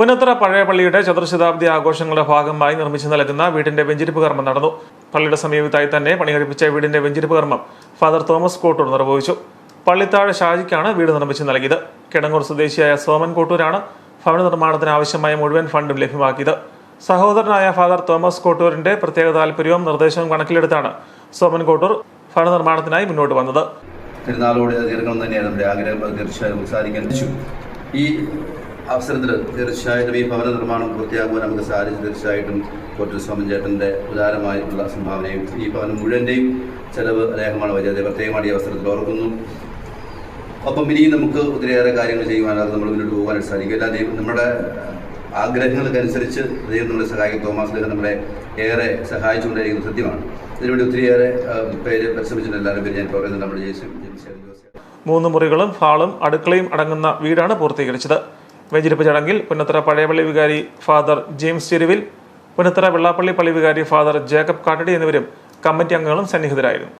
പുന്നത്തറ പഴയ പള്ളിയുടെ ചതുർശതാബ്ദി ആഘോഷങ്ങളുടെ ഭാഗമായി നിർമ്മിച്ചു നൽകുന്ന വീടിന്റെ വെഞ്ചിരിപ്പ് കർമ്മം നടന്നു. പള്ളിയുടെ സമീപത്തായി തന്നെ പണി കഴിപ്പിച്ച വീടിന്റെ വെഞ്ചിരിപ്പ് കർമ്മം ഫാദർ തോമസ് കോട്ടൂർ നിർവഹിച്ചു. പള്ളിത്താഴ് ഷാജിക്കാണ് വീട് നിർമ്മിച്ചു നൽകിയത്. കിടങ്ങൂർ സ്വദേശിയായ സോമൻ കോട്ടൂരാണ് ഭവന നിർമ്മാണത്തിന് ആവശ്യമായ മുഴുവൻ ഫണ്ടും ലഭ്യമാക്കിയത്. സഹോദരനായ ഫാദർ തോമസ് കോട്ടൂരിന്റെ പ്രത്യേക താല്പര്യവും നിർദ്ദേശവും കണക്കിലെടുത്താണ് സോമൻ കോട്ടൂർ ഭവന നിർമ്മാണത്തിനായി മുന്നോട്ട് വന്നത്. തന്നെയാണ് നമ്മുടെ ആഗ്രഹം. ഈ അവസരത്തിൽ തീർച്ചയായിട്ടും ഈ ഭവന നിർമ്മാണം പൂർത്തിയാക്കുവാൻ നമുക്ക് സാധിച്ചു. തീർച്ചയായിട്ടും കോട്ടൂർ സ്വാമി ചേട്ടന്റെ ഉദാരമായിട്ടുള്ള സംഭാവനയും ഈ ഭവനം മുഴുവന്റെയും ചെലവ് അദ്ദേഹമാണ് വരിക പ്രത്യേകമായി ഈ അവസരത്തിൽ ഓർക്കുന്നു. ഒപ്പം ഇനിയും നമുക്ക് ഒത്തിരിയേറെ കാര്യങ്ങൾ ചെയ്യുവാനാകും നമ്മൾ മുന്നോട്ട് പോകാനായിട്ട് സാധിക്കും. എല്ലാ ദൈവം നമ്മുടെ ആഗ്രഹങ്ങൾക്കനുസരിച്ച് ദൈവം നമ്മളെ സഹായിക്കും. തോമസ് അദ്ദേഹം നമ്മളെ ഏറെ സഹായിച്ചുകൊണ്ടിരിക്കുന്ന സത്യമാണ്. ഇതിനുവേണ്ടി ഒത്തിരിയേറെ പേര് പരിശ്രമിച്ചിട്ടുണ്ട് എല്ലാവരും പേര് ഞാൻ പറയുന്നത് നമ്മുടെ ജയിച്ചു മൂന്ന് മുറികളും ഹാളും അടുക്കളയും അടങ്ങുന്ന വീടാണ് പൂർത്തീകരിച്ചത്. വെഞ്ചിരിപ്പ് ചടങ്ങിൽ പുന്നത്തറ പഴയപള്ളി വികാരി ഫാദർ ജെയിംസ് ചെരുവിൽ പുന്നത്തറ വെള്ളാപ്പള്ളി പള്ളി വികാരി ഫാദർ ജേക്കബ് കാട്ടടി എന്നിവരും കമ്മിറ്റി അംഗങ്ങളും സന്നിഹിതരായിരുന്നു.